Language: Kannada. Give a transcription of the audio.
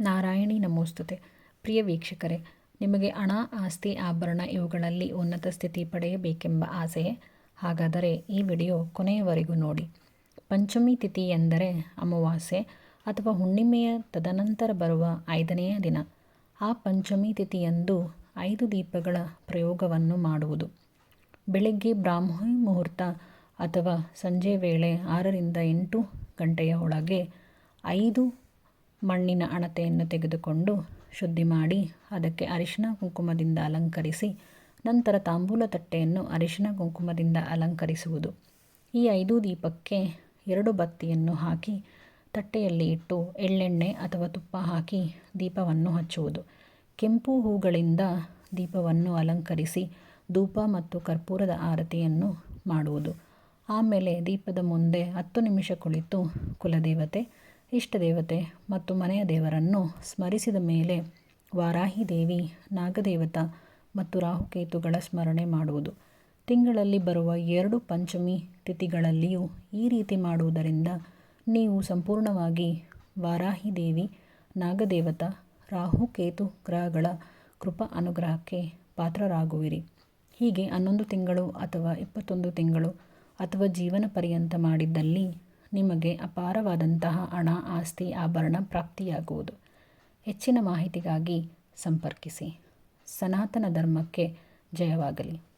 ನಾರಾಯಣಿ ನಮೋಸ್ತುತೆ ಪ್ರಿಯ ವೀಕ್ಷಕರೇ, ನಿಮಗೆ ಹಣ, ಆಸ್ತಿ, ಆಭರಣ ಇವುಗಳಲ್ಲಿ ಉನ್ನತ ಸ್ಥಿತಿ ಪಡೆಯಬೇಕೆಂಬ ಆಸೆಯೇ? ಹಾಗಾದರೆ ಈ ವಿಡಿಯೋ ಕೊನೆಯವರೆಗೂ ನೋಡಿ. ಪಂಚಮಿ ತಿಥಿ ಎಂದರೆ ಅಮಾವಾಸ್ಯೆ ಅಥವಾ ಹುಣ್ಣಿಮೆಯ ತದನಂತರ ಬರುವ ಐದನೆಯ ದಿನ. ಆ ಪಂಚಮಿ ತಿಥಿಯಂದು ಐದು ದೀಪಗಳ ಪ್ರಯೋಗವನ್ನು ಮಾಡುವುದು. ಬೆಳಗ್ಗೆ ಬ್ರಾಹ್ಮಿ ಮುಹೂರ್ತ ಅಥವಾ ಸಂಜೆ ವೇಳೆ ಆರರಿಂದ ಎಂಟು ಗಂಟೆಯ ಒಳಗೆ ಐದು ಮಣ್ಣಿನ ಅಣತೆಯನ್ನು ತೆಗೆದುಕೊಂಡು ಶುದ್ಧಿ ಮಾಡಿ ಅದಕ್ಕೆ ಅರಿಶಿನ ಕುಂಕುಮದಿಂದ ಅಲಂಕರಿಸಿ ನಂತರ ತಾಂಬೂಲ ತಟ್ಟೆಯನ್ನು ಅರಿಶಿನ ಕುಂಕುಮದಿಂದ ಅಲಂಕರಿಸುವುದು. ಈ ಐದು ದೀಪಕ್ಕೆ ಎರಡು ಬತ್ತಿಯನ್ನು ಹಾಕಿ ತಟ್ಟೆಯಲ್ಲಿ ಇಟ್ಟು ಎಳ್ಳೆಣ್ಣೆ ಅಥವಾ ತುಪ್ಪ ಹಾಕಿ ದೀಪವನ್ನು ಹಚ್ಚುವುದು. ಕೆಂಪು ಹೂಗಳಿಂದ ದೀಪವನ್ನು ಅಲಂಕರಿಸಿ ಧೂಪ ಮತ್ತು ಕರ್ಪೂರದ ಆರತಿಯನ್ನು ಮಾಡುವುದು. ಆಮೇಲೆ ದೀಪದ ಮುಂದೆ ಹತ್ತು ನಿಮಿಷ ಕುಳಿತು ಕುಲದೇವತೆ ಇಷ್ಟದೇವತೆ ಮತ್ತು ಮನೆಯ ದೇವರನ್ನು ಸ್ಮರಿಸಿದ ಮೇಲೆ ವಾರಾಹಿ ದೇವಿ, ನಾಗದೇವತ ಮತ್ತು ರಾಹುಕೇತುಗಳ ಸ್ಮರಣೆ ಮಾಡುವುದು. ತಿಂಗಳಲ್ಲಿ ಬರುವ ಎರಡು ಪಂಚಮಿ ತಿಥಿಗಳಲ್ಲಿಯೂ ಈ ರೀತಿ ಮಾಡುವುದರಿಂದ ನೀವು ಸಂಪೂರ್ಣವಾಗಿ ವಾರಾಹಿ ದೇವಿ, ನಾಗದೇವತ, ರಾಹುಕೇತು ಗ್ರಹಗಳ ಕೃಪಾ ಅನುಗ್ರಹಕ್ಕೆ ಪಾತ್ರರಾಗುವಿರಿ. ಹೀಗೆ ಹನ್ನೊಂದು ತಿಂಗಳು ಅಥವಾ ಇಪ್ಪತ್ತೊಂದು ತಿಂಗಳು ಅಥವಾ ಜೀವನ ಪರ್ಯಂತ ಮಾಡಿದ್ದಲ್ಲಿ ನಿಮಗೆ ಅಪಾರವಾದಂತಹ ಹಣ ಆಸ್ತಿ ಆಭರಣ ಪ್ರಾಪ್ತಿಯಾಗುವುದು. ಹೆಚ್ಚಿನ ಮಾಹಿತಿಗಾಗಿ ಸಂಪರ್ಕಿಸಿ. ಸನಾತನ ಧರ್ಮಕ್ಕೆ ಜಯವಾಗಲಿ.